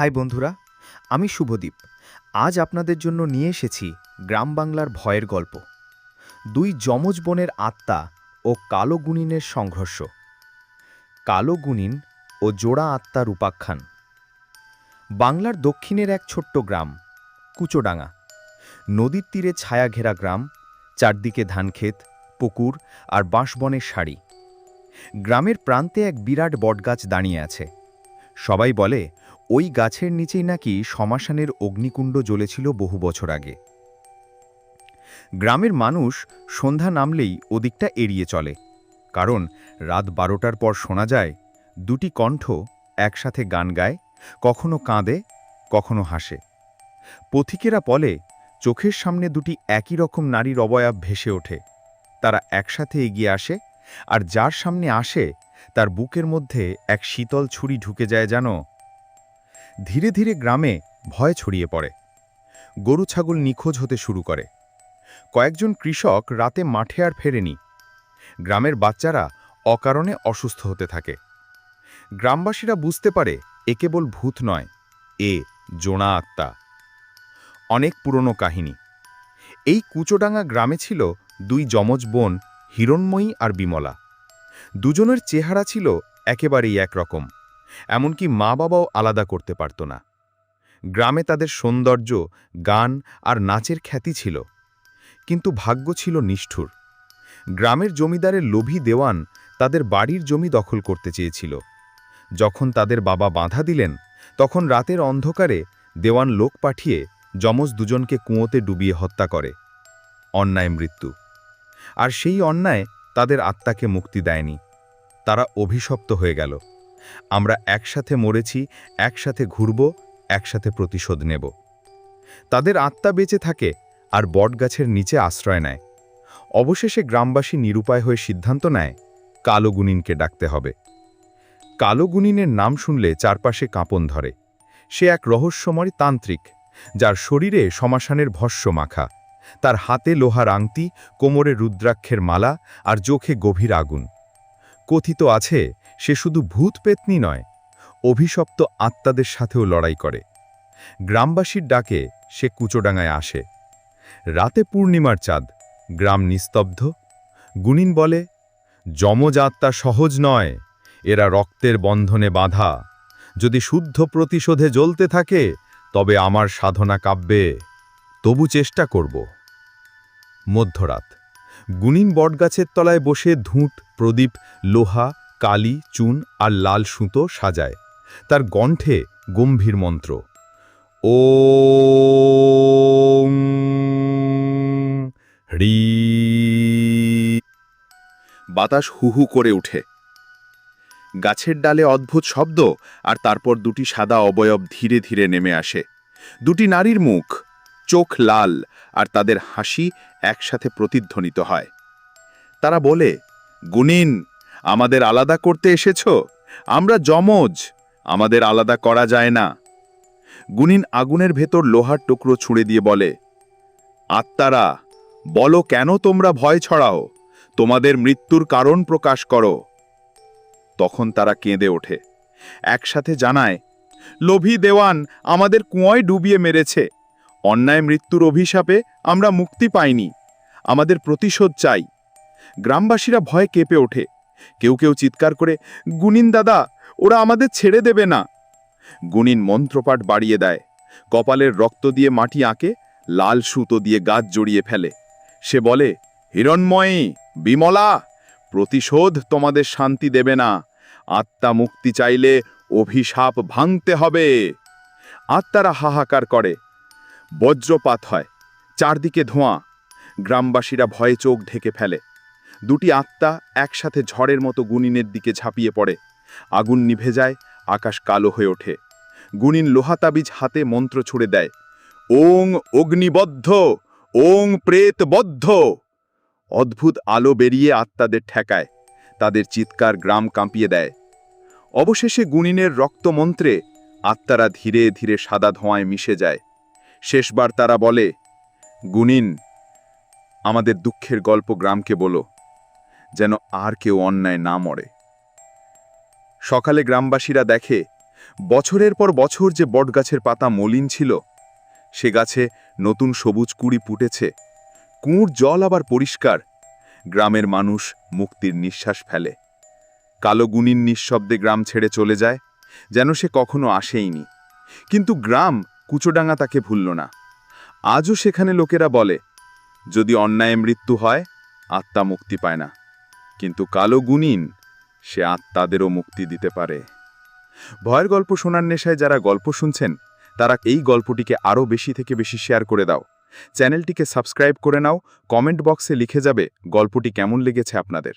High বন্ধুরা, আমি শুভদীপ। আজ আপনাদের জন্য নিয়ে এসেছি গ্রাম বাংলার ভয়ের গল্প। দুই যমজ বোনের আত্মা ও কালো গুনিনের সংঘর্ষ। কালো গুনিন ও জোড়া আত্মার উপাখ্যান। বাংলার দক্ষিণের এক ছোট্ট গ্রাম, কুচোডাঙ্গা। নদীর তীরে ছায়া ঘেরা গ্রাম, চারদিকে ধানক্ষেত, পুকুর আর বাঁশবনের শাড়ি গ্রামের প্রান্তে এক বিরাট বটগাছ দাঁড়িয়ে আছে। সবাই বলে ওই গাছের নিচেই নাকি শ্মশানের অগ্নিকুণ্ড জ্বলেছিল বহু বছর আগে। গ্রামের মানুষ সন্ধ্যা নামলেই ওদিকটা এড়িয়ে চলে, কারণ রাত বারোটার পর শোনা যায়, দুটি কণ্ঠ একসাথে গান গায়, কখনো কাঁদে, কখনো হাসে। পথিকেরা বলে, চোখের সামনে দুটি একই রকম নারীর অবয়াব ভেসে ওঠে। তারা একসাথে এগিয়ে আসে, আর যার সামনে আসে, তার বুকের মধ্যে এক শীতল ছুরি ঢুকে যায় জানো ধীরে ধীরে গ্রামে ভয় ছড়িয়ে পড়ে। গরু ছাগল নিখোঁজ হতে শুরু করে। কয়েকজন কৃষক রাতে মাঠে আর ফেরেনি। গ্রামের বাচ্চারা অকারণে অসুস্থ হতে থাকে। গ্রামবাসীরা বুঝতে পারে এ কেবল ভূত নয়, এ জোনা আত্মা। অনেক পুরনো কাহিনী। এই কুচোডাঙ্গা গ্রামে ছিল দুই যমজ বোন, হিরণময়ী আর বিমলা। দুজনের চেহারা ছিল একেবারেই একরকম। এমনকি মা বাবাও আলাদা করতে পারত না। গ্রামে তাদের সৌন্দর্য, গান আর নাচের খ্যাতি ছিল, কিন্তু ভাগ্য ছিল নিষ্ঠুর। গ্রামের জমিদারের লোভী দেওয়ান তাদের বাড়ির জমি দখল করতে চেয়েছিল। যখন তাদের বাবা বাধা দিলেন, তখন রাতের অন্ধকারে দেওয়ান লোক পাঠিয়ে যমজ দুজনকে কুঁয়োতে ডুবিয়ে হত্যা করে। অন্যায় মৃত্যু। আর সেই অন্যায় তাদের আত্মাকে মুক্তি দেয়নি। তারা অভিশপ্ত হয়ে গেল। আমরা একসাথে মরেছি, একসাথে ঘুরব, একসাথে প্রতিশোধ নেব। তাদের আত্মা বেঁচে থাকে আর বটগাছের নিচে আশ্রয় নেয়। অবশেষে গ্রামবাসী নিরুপায় হয়ে সিদ্ধান্ত নেয়, কালো গুনিনকে ডাকতে হবে। কালো গুনিনের নাম শুনলে চারপাশে কাঁপন ধরে। সে এক রহস্যময় তান্ত্রিক, যার শরীরে শ্মশানের ভস্য মাখা। তার হাতে লোহার আংটি, কোমরে রুদ্রাক্ষের মালা আর চোখে গভীর আগুন। কথিত আছে সে শুধু ভূত পেতনি নয়, অভিশপ্ত আত্মাদের সাথেও লড়াই করে। গ্রামবাসীর ডাকে সে কুচোডাঙায় আসে। রাতে পূর্ণিমার চাঁদ, গ্রাম নিস্তব্ধ। গুনিন বলে, যমজ আত্মা সহজ নয়, এরা রক্তের বন্ধনে বাঁধা। যদি শুদ্ধ প্রতিশোধে জ্বলতে থাকে, তবে আমার সাধনা কাব্যে তবু চেষ্টা করব। মধ্যরাত গুনিন বটগাছের তলায় বসে ধূঁট, প্রদীপ, লোহা কালি, চুন আর লাল সুতো সাজায়। তার গণ্ঠে গম্ভীর মন্ত্র। ও হ্রি বাতাস হুহু করে উঠে। গাছের ডালে অদ্ভুত শব্দ আর তারপর দুটি সাদা অবয়ব ধীরে ধীরে নেমে আসে। দুটি নারীর মুখ, চোখ লাল আর তাদের হাসি একসাথে প্রতিধ্বনিত হয়। তারা বলে গুনিন আমাদের আলাদা করতে এসেছ? আমরা যমজ। আমাদের আলাদা করা যায় না। গুনিন আগুনের ভেতর লোহার টুকরো ছুঁড়ে দিয়ে বলে, আত্মারা, বলো কেন তোমরা ভয় ছড়াও? তোমাদের মৃত্যুর কারণ প্রকাশ করো। তখন তারা কেঁদে ওঠে। একসাথে জানায়, লোভী দেওয়ান আমাদের কুঁয়োয় ডুবিয়ে মেরেছে। অন্যায় মৃত্যুর অভিশাপে আমরা মুক্তি পাইনি। আমাদের প্রতিশোধ চাই। গ্রামবাসীরা ভয়ে কেঁপে ওঠে। কেউ কেউ চিৎকার করে গুনিন দাদা, ওরা আমাদের ছেড়ে দেবে না। গুনিন মন্ত্রপাঠ বাড়িয়ে দেয়। কপালের রক্ত দিয়ে মাটি আঁকে, লাল সুতো দিয়ে গাছ জড়িয়ে ফেলে। সে বলে, হিরণময়ী, বিমলা, প্রতিশোধ তোমাদের শান্তি দেবে না। আত্মা মুক্তি চাইলে অভিশাপ ভাঙতে হবে। আত্মারা হাহাকার করে। বজ্রপাত হয়, চারদিকে ধোঁয়া। গ্রামবাসীরা ভয়ে চোখ ঢেকে ফেলে। দুটি আত্মা একসাথে ঝড়ের মতো গুনিনের দিকে ঝাঁপিয়ে পড়ে। আগুন নিভে যায়, আকাশ কালো হয়ে ওঠে। গুনিন লোহাতাবিজ হাতে মন্ত্র ছুড়ে দেয়, ওং অগ্নিবদ্ধ, ওং প্রেতবদ্ধ! অদ্ভুত আলো বেরিয়ে আত্মাদের ঠেকায়, তাদের চিৎকার গ্রাম কাঁপিয়ে দেয়। অবশেষে গুনিনের রক্তমন্ত্রে আত্মারা ধীরে ধীরে সাদা ধোঁয়ায় মিশে যায়। শেষবার তারা বলে গুনিন আমাদের দুঃখের গল্প গ্রামকে বলো। যেন আর কেউ অন্যায় না মরে। সকালে গ্রামবাসীরা দেখে, বছরের পর বছর যে বটগাছের পাতা মলিন ছিল, সে গাছে নতুন সবুজ কুড়ি ফুটেছে। কুঁড় জল আবার পরিষ্কার। গ্রামের মানুষ মুক্তির নিঃশ্বাস ফেলে। কালো গুণিন নিঃশব্দে গ্রাম ছেড়ে চলে যায়, যেন সে কখনো আসেইনি। কিন্তু গ্রাম কুচোডাঙ্গা তাকে ভুলল না। আজও সেখানে লোকেরা বলে, যদি অন্যায় মৃত্যু হয়, আত্মা মুক্তি পায় না। কিন্তু কালো গুণিন, সে আত্মাদেরও মুক্তি দিতে পারে। ভয়ের গল্প শোনার নেশায় যারা গল্প শুনছেন, তারা এই গল্পটিকে আরও বেশি থেকে বেশি শেয়ার করে দাও। চ্যানেলটিকে সাবস্ক্রাইব করে নাও, কমেন্ট বক্সে লিখে যাবে গল্পটি কেমন লেগেছে আপনাদের।